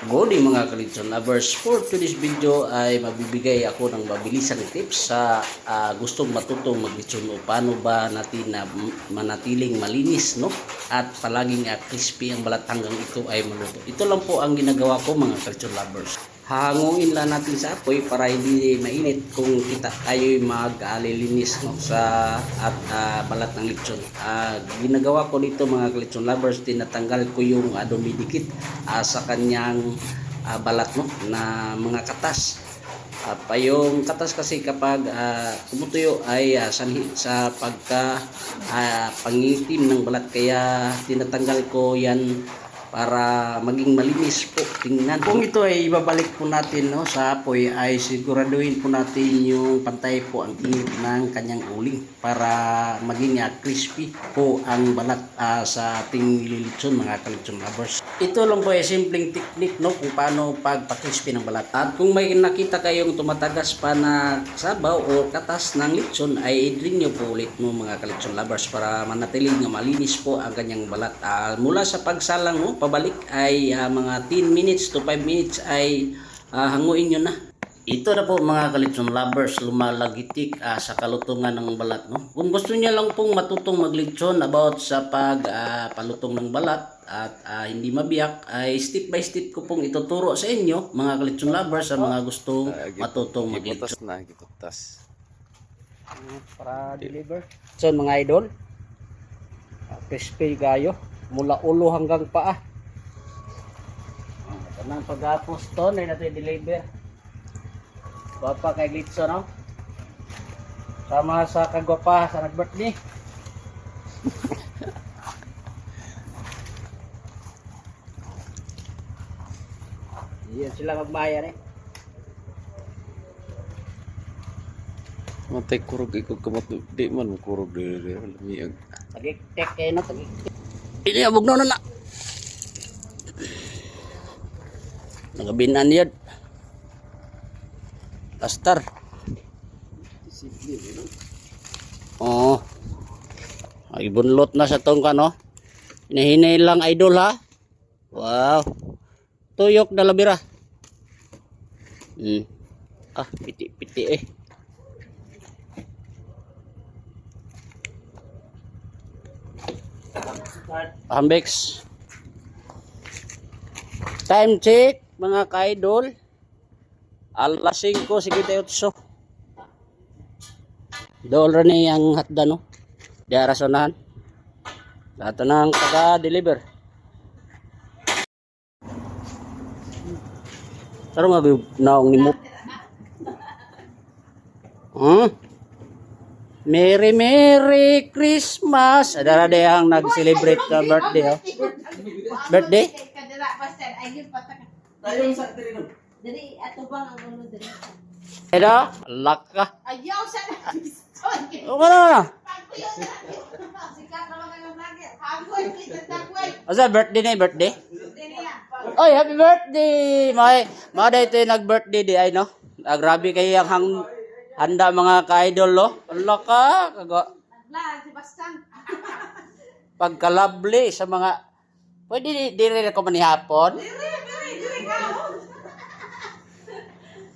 Good evening, mga Kalitson lovers. For today's video ay mabibigay ako ng mabilisang tips sa ah, gustong matutong maglitson o paano ba natin na manatiling malinis no at palaging ah, crispy ang balat hanggang ito ay maluto. Ito lang po ang ginagawa ko mga Kalitson lovers. Hangungin lang natin sa apoy para hindi mainit kung kita tayo'y mag-alilinis no, sa at ah, balat ng lechon. Ah, ginagawa ko dito mga lechon lovers, tinatanggal ko yung uh, dumidikit ah, sa kanyang ah, balat no, na mga katas. At pa yung katas kasi kapag ah, tumutuyo ay ah, sanhi sa pagka ah, pangitim ng balat kaya tinatanggal ko yan para maging malinis po tingnan. Kung ito ay ibabalik po natin no, sa apoy ay siguraduhin po natin yung pantay po ang init ng kanyang uling para maging ah, crispy po ang balat ah, sa ating lilitson mga kalitsyon lovers. Ito lang po ay simpleng technique no kung paano pagpa-crispy ng balat. At kung may nakita kayong tumatagas pa na sabaw o katas ng litson ay i-drain nyo po ulit no mga kalitsyon lovers para manatiling na malinis po ang kanyang balat. Ah, mula sa pagsalang no pabalik ay ah, mga 10 minutes to 5 minutes ay ah, hanguin nyo na. Ito na po mga kalitsyon lovers, lumalagitik ah, sa kalutungan ng balat. No? Kung gusto niya lang pong matutong maglitsyon about sa pag ah, palutong ng balat at ah, hindi mabiyak, ay step by step ko pong ituturo sa inyo mga kalitsyon lovers sa mga gustong matutong maglitsyon. Giputas na, giputas. Para deliver. So mga idol, crispy kayo mula ulo hanggang paa. Ito na ang pagkapos to, na natin deliver. Gwapa kay Litso, no? Sama sa kagwapa sa nag-birthday. Yan sila magbayan eh. Matay kurog ikaw kamot di man kurog di di lamig. Tagik-tek kayo no, tagik-tek. Ini abog na na. Nagabinan yun. Pastor. Oo. Ay bunlot na sa tong kano. Hinahinay lang idol ha. Wow. Tuyok na labira. Hmm. Ah, piti-piti eh. Ambex. Time check, mga ka-idol. Alas 5.58. Dollar ni ang hatda, no? Di arasonahan. Lahat na ng taga-deliver. Saro nga naong ni? Hmm? Merry Merry Christmas! Ada ada yang nag-celebrate ka birthday, oh. Birthday? Kadira Diri ato bang ang ulo diri. Eda, laka. Ayaw sa Sorry. O ano na? Sikat naman kayo vlogger. Ako yung kita takway. Asa birthday na birthday? Na. Oy, happy birthday! May, mga dito yung nag-birthday di ay, no? Ah, grabe kayo yung hang, handa mga ka-idol, no? Ala ka, kaga, Vlog si Bastan. pagka-lovely sa mga, pwede di, di rin ako manihapon? Diri diri diri ka.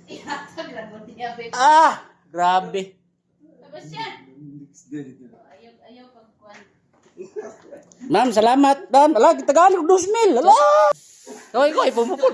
Ihatag lang mo niya babe. Ah, grabe. Tapos yan. Ayaw ayaw pagkuan. Ma'am, salamat, ma'am. Ala, Tagalog, 2,000. Ala! Ikaw, ikaw, ipumukod.